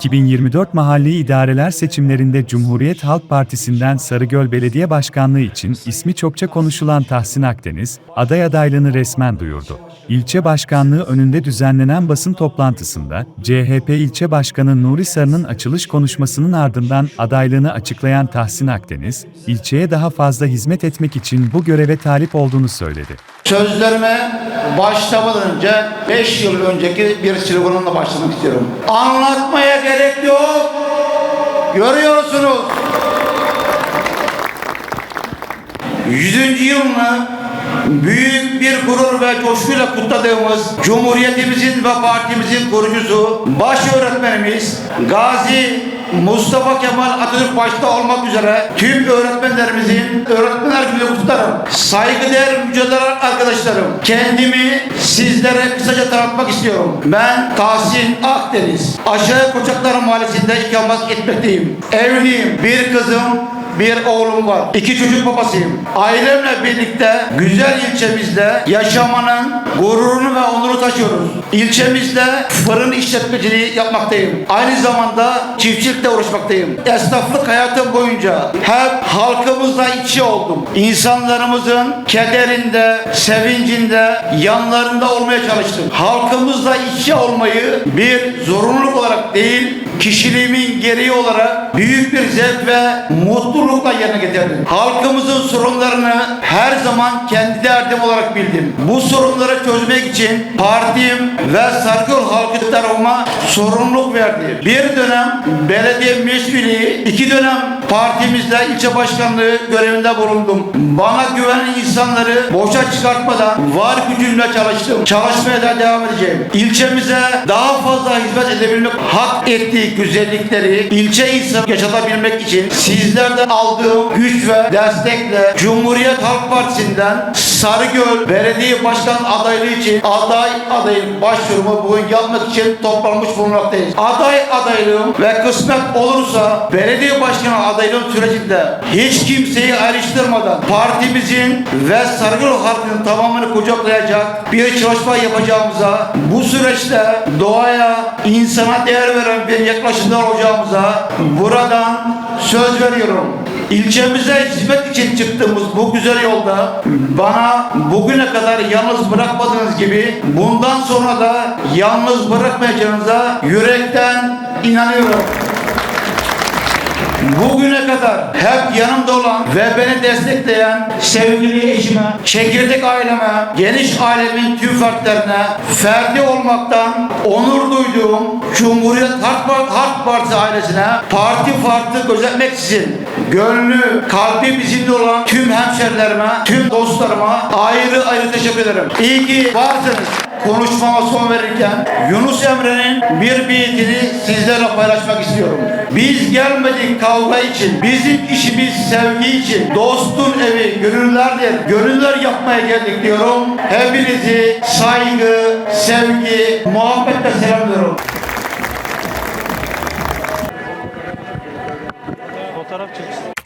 2024 mahalli idareler seçimlerinde Cumhuriyet Halk Partisi'nden Sarıgöl Belediye Başkanlığı için ismi çokça konuşulan Tahsin Akdeniz, aday adaylığını resmen duyurdu. İlçe başkanlığı önünde düzenlenen basın toplantısında, CHP ilçe başkanı Nuri Sarı'nın açılış konuşmasının ardından adaylığını açıklayan Tahsin Akdeniz, ilçeye daha fazla hizmet etmek için bu göreve talip olduğunu söyledi. Sözlerime başlamadan önce 5 yıl önceki bir sloganımla başlamak istiyorum. Anlatmaya gerek yok. Görüyorsunuz. 100. yılını büyük bir gurur ve coşkuyla kutladığımız Cumhuriyetimizin ve partimizin kurucusu, baş öğretmenimiz Gazi Mustafa Kemal Atatürk başta olmak üzere tüm öğretmenlerimizin öğretmenler günü kutlarım. Saygıdeğer mücadele arkadaşlarım, kendimi sizlere kısaca tanıtmak istiyorum. Ben Tahsin Akdeniz. Aşağı Koçaklar Mahallesi'nde ikamet etmekteyim. Evliyim, bir kızım, bir oğlum var. İki çocuk babasıyım. Ailemle birlikte güzel ilçemizde yaşamanın gururunu ve onuru taşıyoruz. İlçemizde fırın işletmeciliği yapmaktayım. Aynı zamanda çiftçilikle uğraşmaktayım. Esnaflık hayatım boyunca hep halkımızla içi oldum. İnsanlarımızın kederinde, sevincinde, yanlarında olmaya çalıştım. Halkımızla içi olmayı bir zorunluluk olarak değil, kişiliğimin gereği olarak büyük bir zevk ve mutlulukla yerine getirdim. Halkımızın sorunlarını her zaman kendi derdim olarak bildim. Bu sorunları çözmek için partim ve Sarıköl halkı tarafıma sorumluluk verdi. Bir dönem belediye meclisi, iki dönem partimizde ilçe başkanlığı görevinde bulundum. Bana güvenen insanları boşa çıkartmadan var gücümle çalıştım. Çalışmaya da devam edeceğim. İlçemize daha fazla hizmet edebilmek, hak ettiği güzellikleri ilçe insanı yaşatabilmek için sizlerden aldığım güç ve destekle Cumhuriyet Halk Partisi'nden Sarıgöl Belediye Başkan adaylığı için aday adayın başvurumu bugün yapmak için toplanmış bulunmaktayız. Aday adaylığım ve kısmet olursa belediye başkanı adaylığım sürecinde hiç kimseyi ayrıştırmadan partimizin ve Sarıgöl halkının tamamını kucaklayacak bir çalışma yapacağımıza bu süreçte doğaya, insana değer veren bir yaklaşımda olacağımıza buradan söz veriyorum. İlçemize hizmet için çıktığımız bu güzel yolda bana bugüne kadar yalnız bırakmadığınız gibi bundan sonra da yalnız bırakmayacağınıza yürekten inanıyorum. Bugüne kadar hep yanımda olan ve beni destekleyen sevgili eşime, çekirdek aileme, geniş ailemin tüm fertlerine, ferdi olmaktan onur duyduğum Cumhuriyet Halk, Halk Partisi ailesine parti farklı gözetmeksizin gönlü, kalbi bizimle olan tüm hemşerilerime, tüm dostlarıma ayrı ayrı teşekkür ederim. İyi ki varsınız. Konuşmama son verirken Yunus Emre'nin bir beytini sizlerle paylaşmak istiyorum. Biz gelmedik kavga için, bizim işimiz sevgi için. Dostun evi gönüllerdir, gönüller yapmaya geldik diyorum. Hepinizi saygı, sevgi, muhabbetle selamlıyorum. fotoğraf çeksin.